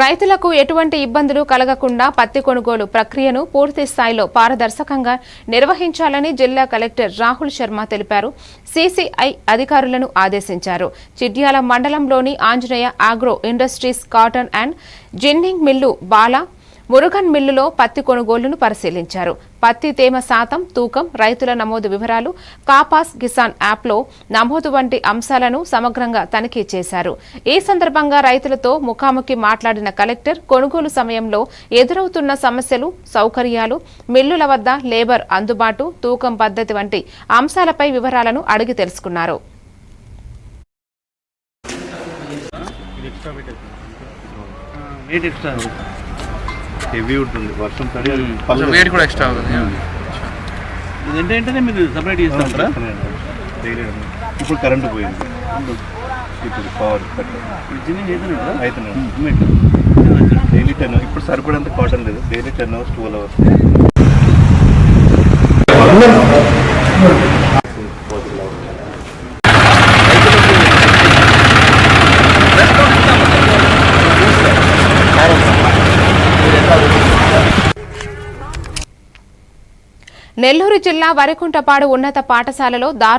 రైతులకు ఎటువంటి ఇబ్బందులు కలగకుండా పత్తి కొనుగోలు ప్రక్రియను పూర్తి స్థాయిలో పారదర్శకంగా నిర్వహించాలని జిల్లా కలెక్టర్ రాహుల్ శర్మ తెలిపారు. సీసీఐ అధికారులను ఆదేశించారు. చిడ్యాల మండలంలోని Anjaneya agro industries cotton and ginning mill Bala Murugan మిల్లులో పత్తి కొనుగోలును పరిశీలించారు. పత్తి తేమ శాతం తూకం రైతుల నమోదు వివరాలు కాపాస్ కిసాన్ యాప్లో నమోదు వంటి అంశాలను సమగ్రంగా తనిఖీ చేశారు. ఈ సందర్భంగా రైతులతో ముఖాముఖి మాట్లాడిన కలెక్టర్ కొనుగోలు సమయంలో ఎదురవుతున్న సమస్యలు సౌకర్యాలు మిల్లుల వద్ద లేబర్ అందుబాటు తూకం పద్ధతి వంటి అంశాలపై వివరాలను అడిగి తెలుసుకున్నారు. ఎక్స్ట్రా హెవీ ఉంటుంది వర్షం కొంచెం పళ్ళు వేడి కూడా ఎక్స్ట్రా అవుతుంది ఇది ఏంటంటే మీరు సపరేట్ చేస్తారా డైలీ ఇప్పుడు కరెంటు పోయింది. ఇప్పుడు పవర్ అవుతున్నాడు డైలీ టెన్ ఇప్పుడు సరిపడేంత కాటన్ లేదు. Daily ten hours twelve hours Nellore జిల్లా వరికుంటపాడు ఉన్నత పాఠశాలలో దారు